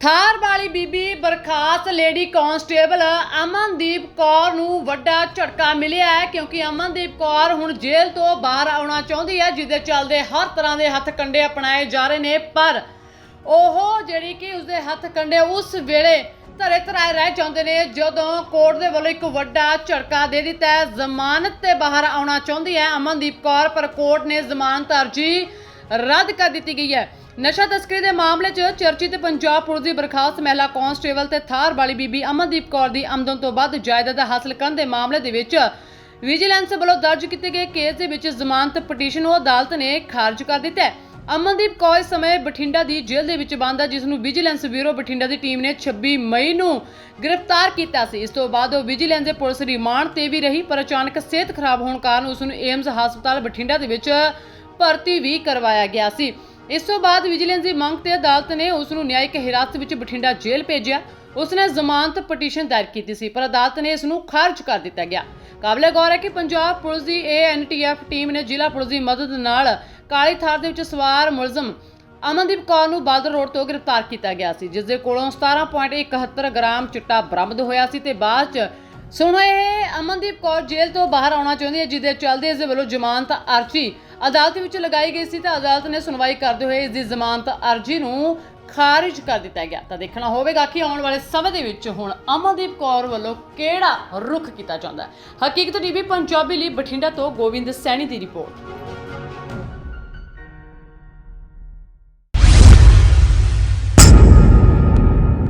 ਥਾਰ ਵਾਲੀ ਬੀਬੀ ਬਰਖਾਸਤ ਲੇਡੀ ਕਾਂਸਟੇਬਲ ਅਮਨਦੀਪ ਕੌਰ ਨੂੰ ਵੱਡਾ ਝਟਕਾ ਮਿਲਿਆ ਹੈ ਕਿਉਂਕਿ ਅਮਨਦੀਪ ਕੌਰ ਹੁਣ ਜੇਲ੍ਹ ਤੋਂ ਬਾਹਰ ਆਉਣਾ ਚਾਹੁੰਦੀ ਹੈ ਜਿਹਦੇ ਚੱਲਦੇ ਹਰ ਤਰ੍ਹਾਂ ਦੇ ਹੱਥ ਕੰਡੇ ਅਪਣਾਏ ਜਾ ਰਹੇ ਨੇ, ਪਰ ਉਹ ਜਿਹੜੀ ਕਿ ਉਸਦੇ ਹੱਥ ਕੰਡੇ ਉਸ ਵੇਲੇ ਧਰੇ ਧਰਾਏ ਰਹਿ ਜਾਂਦੇ ਨੇ, ਜਦੋਂ ਕੋਰਟ ਦੇ ਵੱਲੋਂ ਇੱਕ ਵੱਡਾ ਝਟਕਾ ਦੇ ਦਿੱਤਾ ਹੈ। ਜ਼ਮਾਨਤ ਤੇ ਬਾਹਰ ਆਉਣਾ ਚਾਹੁੰਦੀ ਹੈ ਅਮਨਦੀਪ ਕੌਰ, ਪਰ ਕੋਰਟ ਨੇ ਜ਼ਮਾਨਤ ਅਰਜੀ ਰੱਦ ਕਰ ਦਿੱਤੀ ਗਈ ਹੈ। ਨਸ਼ਾ ਤਸਕਰੀ ਦੇ ਮਾਮਲੇ 'ਚ ਚਰਚਿਤ ਪੰਜਾਬ ਪੁਲਿਸ ਦੀ ਬਰਖਾਸਤ ਮਹਿਲਾ ਕਾਂਸਟੇਬਲ ਤੇ ਥਾਰ ਵਾਲੀ ਬੀਬੀ ਅਮਨਦੀਪ ਕੌਰ ਦੀ ਆਮਦਨ ਤੋਂ ਵੱਧ ਜਾਇਦਾਦ ਹਾਸਲ ਕਰਨ ਦੇ ਮਾਮਲੇ ਦੇ ਵਿੱਚ ਵਿਜੀਲੈਂਸ ਵੱਲੋਂ ਦਰਜ ਕੀਤੇ ਗਏ ਕੇਸ ਦੇ ਵਿੱਚ ਜ਼ਮਾਨਤ ਪਟੀਸ਼ਨ ਨੂੰ ਅਦਾਲਤ ਨੇ ਖਾਰਜ ਕਰ ਦਿੱਤਾ ਹੈ। ਅਮਨਦੀਪ ਕੌਰ ਇਸ ਸਮੇਂ ਬਠਿੰਡਾ ਦੀ ਜੇਲ੍ਹ ਦੇ ਵਿੱਚ ਬੰਦ ਹੈ, ਜਿਸ ਨੂੰ ਵਿਜੀਲੈਂਸ ਬਿਊਰੋ ਬਠਿੰਡਾ ਦੀ ਟੀਮ ਨੇ 26 ਮਈ ਨੂੰ ਗ੍ਰਿਫਤਾਰ ਕੀਤਾ ਸੀ। ਇਸ ਤੋਂ ਬਾਅਦ ਉਹ ਵਿਜੀਲੈਂਸ ਦੇ ਪੁਲਿਸ ਰਿਮਾਂਡ ਤੇ ਵੀ ਰਹੀ, ਪਰ ਅਚਾਨਕ ਸਿਹਤ ਖਰਾਬ ਹੋਣ ਕਾਰਨ ਉਸ ਨੂੰ ਏਮਜ਼ ਹਸਪਤਾਲ ਬਠਿੰਡਾ ਦੇ ਵਿੱਚ ਭਰਤੀ ਵੀ ਕਰਵਾਇਆ ਗਿਆ ਸੀ। ਇਸ ਤੋਂ ਬਾਅਦ ਵਿਜੀਲੈਂਸ ਦੀ ਮੰਗ ਤੇ ਅਦਾਲਤ ਨੇ ਉਸ ਨੂੰ ਨਿਆਇਕ ਹਿਰਾਸਤ ਵਿੱਚ ਬਠਿੰਡਾ ਜੇਲ੍ਹ ਭੇਜਿਆ। ਉਸ ਨੇ ਜ਼ਮਾਨਤ ਪਟੀਸ਼ਨ ਦਾਇਰ ਕੀਤੀ ਸੀ, ਪਰ ਅਦਾਲਤ ਨੇ ਇਸ ਨੂੰ ਖਾਰਜ ਕਰ ਦਿੱਤਾ ਗਿਆ। ਕਾਬਲੇ ਗੌਰ ਹੈ ਕਿ ਪੰਜਾਬ ਪੁਲਿਸ ਦੀ ਏਐਨਟੀਐਫ ਟੀਮ ਨੇ ਜ਼ਿਲ੍ਹਾ ਪੁਲਿਸ ਦੀ ਮਦਦ ਨਾਲ ਕਾਲੀ ਥਾਰ ਦੇ ਵਿੱਚ ਸਵਾਰ ਮੁਲਜ਼ਮ ਅਮਨਦੀਪ ਕੌਰ ਨੂੰ ਬਾਦਲ ਰੋਡ ਤੋਂ ਗ੍ਰਿਫਤਾਰ ਕੀਤਾ ਗਿਆ ਸੀ, ਜਿਸ ਦੇ ਕੋਲੋਂ 17.71 ਗ੍ਰਾਮ ਚਿੱਟਾ ਬਰਾਮਦ ਹੋਇਆ ਸੀ ਤੇ ਬਾਅਦ ਚ ਸੁਣੋ ਇਹ, ਅਮਨਦੀਪ ਕੌਰ ਜੇਲ੍ਹ ਤੋਂ ਬਾਹਰ ਆਉਣਾ ਚਾਹੁੰਦੀ ਹੈ, ਜਿਹਦੇ ਚੱਲਦੇ ਇਸ ਦੇ ਵੱਲੋਂ ਜ਼ਮਾਨਤ ਅਰਜੀ ਅਦਾਲਤ ਵਿੱਚ ਲਗਾਈ ਗਈ ਸੀ ਤਾਂ ਅਦਾਲਤ ਨੇ ਸੁਣਵਾਈ ਕਰਦੇ ਹੋਏ ਇਸ ਦੀ ਜ਼ਮਾਨਤ ਅਰਜੀ ਨੂੰ ਖਾਰਿਜ ਕਰ ਦਿੱਤਾ ਗਿਆ। ਤਾਂ ਦੇਖਣਾ ਹੋਵੇਗਾ ਕਿ ਆਉਣ ਵਾਲੇ ਸਮੇਂ ਦੇ ਵਿੱਚ ਹੁਣ ਅਮਨਦੀਪ ਕੌਰ ਵੱਲੋਂ ਕਿਹੜਾ ਰੁਖ ਕੀਤਾ ਜਾਂਦਾ ਹੈ। ਹਕੀਕਤ ਟੀਵੀ ਪੰਜਾਬੀ ਲਈ ਬਠਿੰਡਾ ਤੋਂ ਗੋਬਿੰਦ ਸੈਣੀ ਦੀ ਰਿਪੋਰਟ।